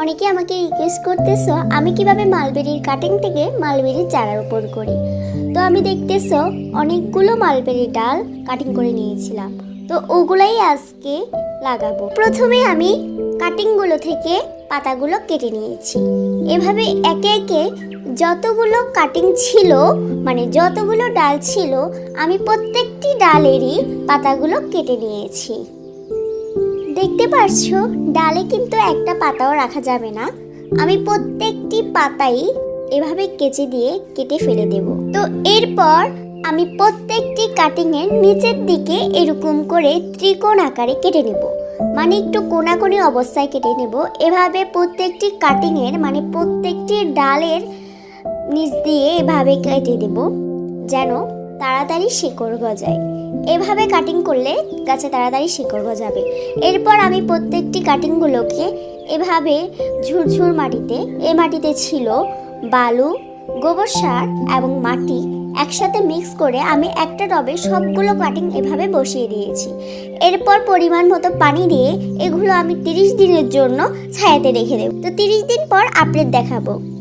অনেকে আমাকে রিকোয়েস্ট করতেছ, আমি কীভাবে মালবেরির কাটিং থেকে মালবেরির চারা রোপণ করি? তো আমি দেখতেছ, অনেকগুলো মালবেরির ডাল কাটিং করে নিয়েছিলাম। তো ওগুলাই আজকে লাগাবো। প্রথমে আমি কাটিংগুলো থেকে পাতাগুলো কেটে নিয়েছি। এভাবে একে একে যতগুলো কাটিং ছিল মানে যতগুলো ডাল ছিল, আমি প্রত্যেকটি ডালেরই পাতাগুলো কেটে নিয়েছি। দেখতে পারছ? ডালে কিন্তু একটা পাতাও রাখা যাবে না। আমি প্রত্যেকটি পাতাই এভাবে কেচে দিয়ে কেটে ফেলে দেব। তো এরপর আমি প্রত্যেকটি কাটিংয়ের নিচের দিকে এরকম করে ত্রিকোণ আকারে কেটে নেব। মানে একটু কোনাকুনি অবস্থায় কেটে নেব। এভাবে প্রত্যেকটি কাটিংয়ের মানে প্রত্যেকটি ডালের নিচ দিয়ে এভাবে কেটে দেব। যেন তাড়াতাড়ি শিকড় গজায়। এভাবে কাটিং করলে গাছে তাড়াতাড়ি শিকড় গজাবে। এরপর আমি প্রত্যেকটি কাটিংগুলোকে এভাবে ঝুরঝুর মাটিতে, এ মাটিতে ছিল বালু, গোবর সার এবং মাটি একসাথে মিক্স করে আমি একটা টবে সবগুলো কাটিং এভাবে বসিয়ে দিয়েছি। এরপর পরিমাণ মতো পানি দিয়ে এগুলো আমি তিরিশ দিনের জন্য ছায়াতে রেখে দেব। তো তিরিশ দিন পর আপডেট দেখাবো।